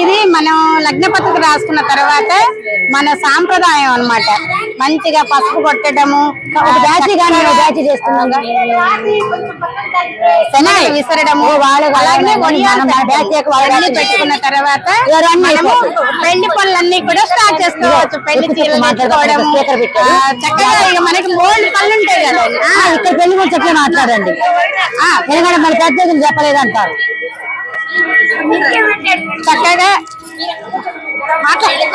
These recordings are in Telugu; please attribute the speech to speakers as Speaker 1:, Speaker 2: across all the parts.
Speaker 1: ఇది మనం లగ్న పత్రిక రాసుకున్న తర్వాత మన సాంప్రదాయం అన్నమాట. మంచిగా పసుపు కొట్టడము విసరడము అలాగే పెట్టుకున్న తర్వాత పెళ్ళి పనులన్నీ కూడా స్టార్ట్ చేసుకోవచ్చు. పెళ్ళి చీరలు చక్కగా ఇక మనకి మూడు పనులు ఉంటాయి కదా
Speaker 2: ఇక్కడ పెళ్ళి కూడా చెప్పి మాట్లాడండి.
Speaker 1: ఆ,
Speaker 2: ఎందుకంటే మన అంటారు
Speaker 1: చక్కగా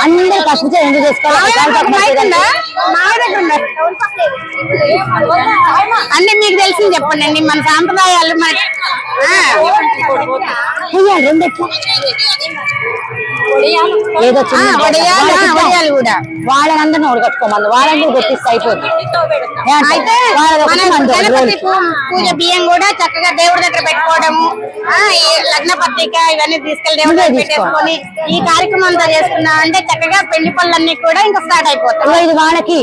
Speaker 2: అందరూ చీర ఎందుకు చేసుకోవాలి.
Speaker 1: మైక్? అన్ని తెలిసింది చెప్పండి. అండి మన సాంప్రదాయాలు మన?
Speaker 2: ఏదో
Speaker 1: కూడా
Speaker 2: వాళ్ళందరినీ ఓడగట్టుకోమని వాళ్ళందరూ కొట్టిస్తే అయిపోతుంది
Speaker 1: అయితే పూజ బియ్యం కూడా చక్కగా దేవుడి దగ్గర పెట్టుకోవడము లగ్న పత్రిక ఇవన్నీ తీసుకెళ్ళి దేవుడి దగ్గర పెట్టేసుకొని ఈ కార్యక్రమం అంతా చేసుకున్నాం అంటే చక్కగా పెళ్ళి పనులన్నీ కూడా ఇంకా స్టార్ట్ అయిపోతాయి.
Speaker 2: ఇది వాళ్ళకి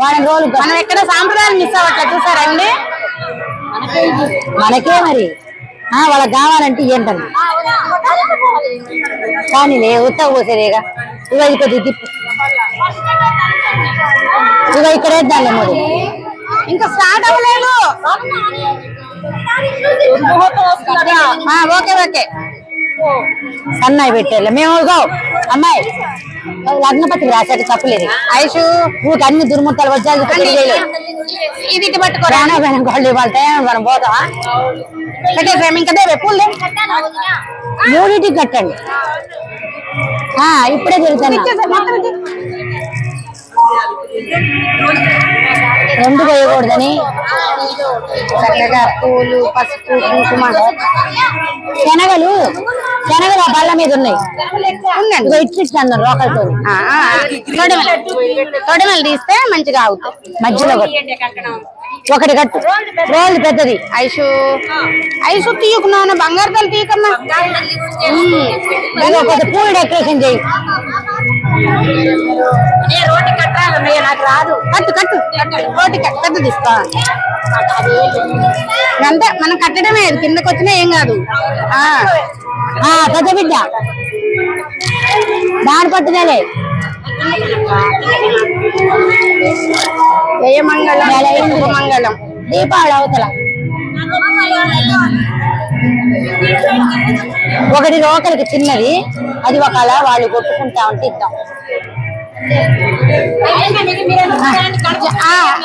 Speaker 2: వాళ్ళ రోజులు
Speaker 1: మనం ఎక్కడ సాంప్రదాయాలు మిస్ అవ్వట్లేదు చూసారండి?
Speaker 2: మనకే మరి. ఆ వాళ్ళకి కావాలంటే ఏంటండి కానీ ఉత్తగ పోసేదేగా. ఇక ఇది కొద్దిగా ఇక ఇక్కడ వేద్దాంలే మూడు.
Speaker 1: ఇంకా స్టార్ట్ అవ్వలేదు. Okay okay.
Speaker 2: సన్నాయి పెట్టేళ్ళ. మేము అమ్మాయి లగ్నపత్రిక రాసేట తప్పులేదు.
Speaker 1: ఐషు
Speaker 2: ఊరికి అన్ని దుర్ముట్టాలు వచ్చాయి
Speaker 1: ఇది ఇటు పట్టుకోరా.
Speaker 2: వాళ్ళు మనం
Speaker 1: పెట్టేసాము ఇంకా
Speaker 2: మూడింటికి కట్టండి. ఇప్పుడే తిరుగుతాను రెండు పోయకూడదని
Speaker 1: చక్కగా పూలు పసుపు కుంకుమ.
Speaker 2: శనగలు శనగలు ఆ బల్ల మీద ఉన్నాయి.
Speaker 1: ఉందండి
Speaker 2: అన్నారు రోకలతో
Speaker 1: తొడిమెలు. తీస్తే మంచిగా అవుతుంది
Speaker 2: మధ్యలో ఒకటి. కట్టు. రోల్ పెద్దది.
Speaker 1: ఐషు. ఐసు తీయకున్నాను బంగారు తల్లి తీయకమ్మా.
Speaker 2: పూలు డెకరేషన్ చేయి.
Speaker 1: నాకు రాదు. కట్టు కట్టు. రోటి కట్టు తీసుకో. అంతే మనం కట్టడమే కిందకి వచ్చినా ఏం కాదు.
Speaker 2: పెద్ద బిడ్డ. దాని పట్టుదలే.
Speaker 1: జయమంగళం మంగళం
Speaker 2: దీపావళి అవతల. ఒకటి రోకలికి చిన్నది. అది ఒక అలా వాళ్ళు కొట్టుకుంటా ఉంటే ఇద్దాం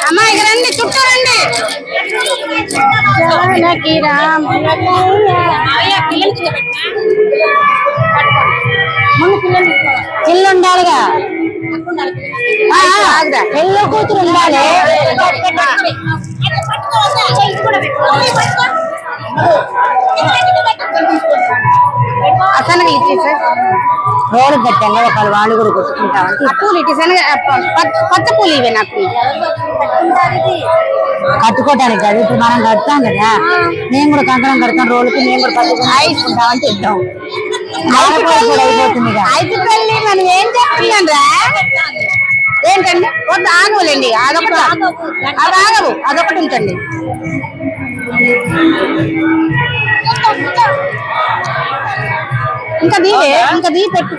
Speaker 1: అమ్మా రండి చుట్టూ రండి. జానకి
Speaker 2: ఇల్లు ఉండాలిగా. పెళ్ళి కూతురు ఉండాలి.
Speaker 1: అసలు ఇచ్చేసా
Speaker 2: రోడ్డు కట్టండి ఒకళ్ళు వాళ్ళు కూడా కొట్టుకుంటా
Speaker 1: పూలు ఇచ్చేసాను పచ్చ పూలు ఇవే నాకు.
Speaker 2: కట్టుకోవటానికి కాదు ఇప్పుడు మనం కడతాం కదా. నేను కూడా కంకణం కడతాం రోడ్డుకి మేము కూడా పట్టుకుంటాం అంటే ఇద్దాం. అయిపోతుంది
Speaker 1: మనం ఏం చేస్తున్నాం రా? ఏంటండి? వద్దు ఆగవులేండి అదొకటి అది ఆగవు అదొకటి ఉంచండి. ఇంకా దీవే ఇంకా దీ పెట్టు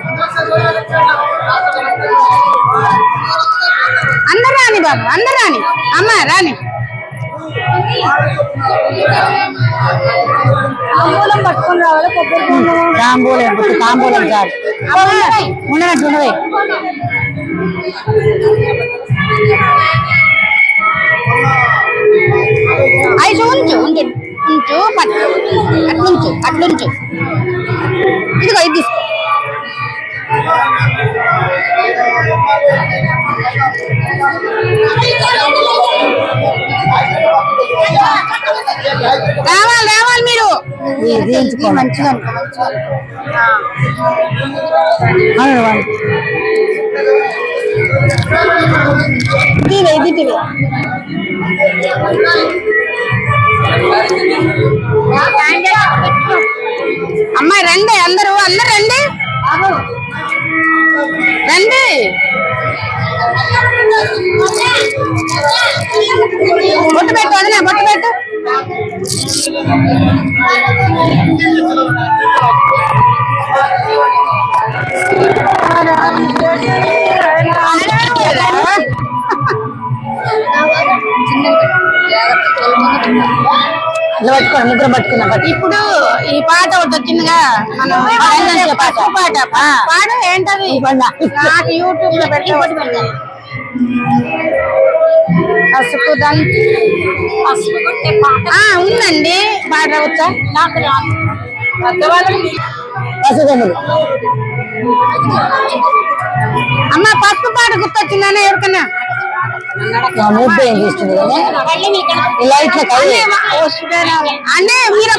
Speaker 1: అందరు రాని బాబు అందరు రాని అమ్మ రాని పట్టుకొని రావాలి కొబ్బరి
Speaker 2: తాంబూలం ఇప్పుడు తాంబూలం చాలు ఉండనట్టు ఉండవే
Speaker 1: ఐదు ఉంచు ఉంచు ఉంచు పట్టు అట్లుంచు అట్లుంచు ఇదిగో ఇది తీసుకో. రావాలి రావాలి మీరు.
Speaker 2: ఇది.
Speaker 1: మంచిగా ఇది ఇదివే అమ్మాయి రండి అందరూ అందరు రండి. రండి.
Speaker 2: పట్టుకోండి ముగ్గురు పట్టుకుందాం పట్టు.
Speaker 1: ఇప్పుడు ఈ పాట ఒకటి వచ్చిందిగా మనం పాట. పాట. ఏంటది. నాకు యూట్యూబ్లో పెట్టవచ్చు పసుపు దం ఆ, ఉందండి. పాట వచ్చా నాకు రాదు. అమ్మ పసుపు పాట గుర్తొచ్చిందనే ఎవరికన్నా
Speaker 2: ముద్దు ఏం చేస్తుంది ఈ లైట్ల కై
Speaker 1: అంటే మీరు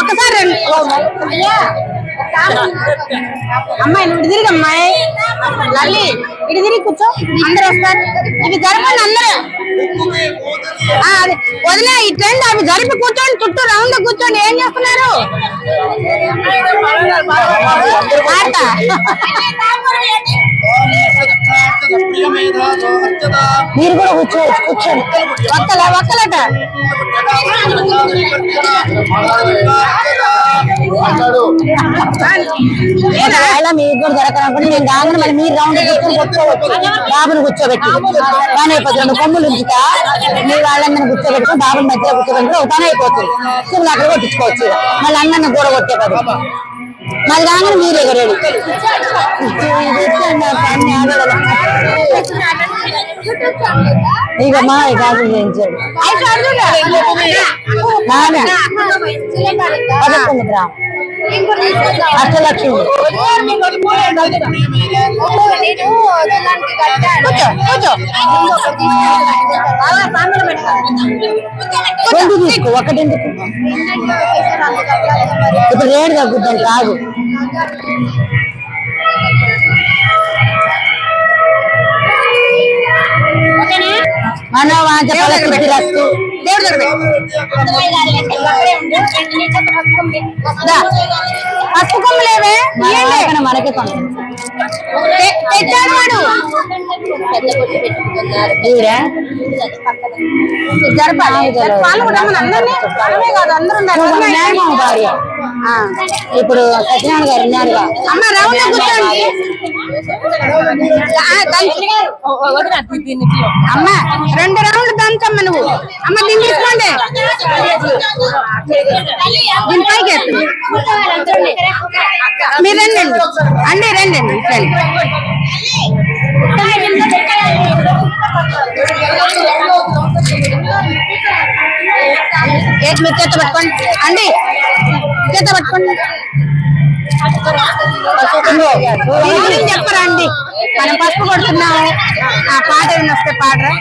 Speaker 1: ఒకసారి అమ్మాయి నువ్వు తిరిగి అమ్మాయి లల్లి ఇటు తిరిగి కూర్చో అందరు వస్తారు ఇవి జరపండి అందరూ వదిలే ఈ ట్రెండ్ అవి జరిపి కూర్చోండి చుట్టూ రౌండ్ కూర్చోండి ఏం చేస్తున్నారు ఆట.
Speaker 2: మీరు కూడా కూర్చోవచ్చు కూర్చోండి.
Speaker 1: ఒక్కల ఒక్కలట
Speaker 2: ఒకవేళ మీకు కూడా దొరకనప్పుడు నేను కాగానే మళ్ళీ మీరు రౌండ్ కూర్చొని కూర్చోవచ్చు. బాబుని కూర్చోబెట్టి. పని అయిపోతుంది. రెండు కొమ్ములు ఉంచుతా మీ వాళ్ళందరినీ కూర్చోబెట్టుకుని బాబుని మధ్యలో కూర్చోబెట్టుకుని ఒక పని అయిపోతుంది. స్కూల్ అక్కడ కొట్టించుకోవచ్చు మళ్ళీ అన్న కూడా కొట్టే పని మళ్ళీ కాగానే మీరే రెడీ ఇక మా గాజులు చేయించాడు పదకొండు గ్రామ్ అష్టలక్ష్మి రెండు తీసుకో ఒకటి ఎందుకు? ఇప్పుడు రేటు తగ్గుద్దండి రాదు మనోవాంఛ
Speaker 1: దేవుడు దగ్గర
Speaker 2: మనకే
Speaker 1: తెచ్చాడు వాడు. జరపాలి. వాళ్ళు కూడా మన అందరినీ మనమే కాదు అందరూ
Speaker 2: భార్య. ఇప్పుడు సత్యనారాయణ గారు ఉన్నారుగా
Speaker 1: అమ్మ రౌండ్ కూర్చోండి. అమ్మ రెండు రౌండ్ దంచమ్మ నువ్వు. అమ్మ దీన్ని తీసుకోండి. దీని పైకి మీరు రండి. అండి అండి రండి అండి రండి. ఏ, మీరు చేత పట్టుకోండి. అండి చేత పట్టుకోండి దీని గురించి చెప్పరా అండి? మనం పసుపు కొడుతున్నాము. ఆ పాట వస్తే పాడరా?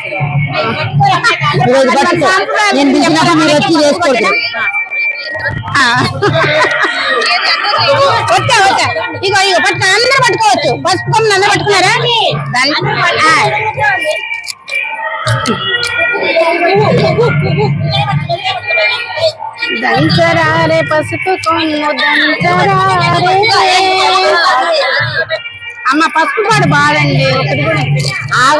Speaker 1: వచ్చి. వచ్చా ఇగో ఇగో పట్టుకో. అందరూ పట్టుకోవచ్చు. పసుపు కొమ్ములు అందరూ పట్టుకున్నారా? దాన్ని- ఆ. దంచరారే పసుపు కొమ్ము దంచరారే అమ్మ పసుపు పాడు బాడండి ఒకటి కూడా
Speaker 2: ఆగ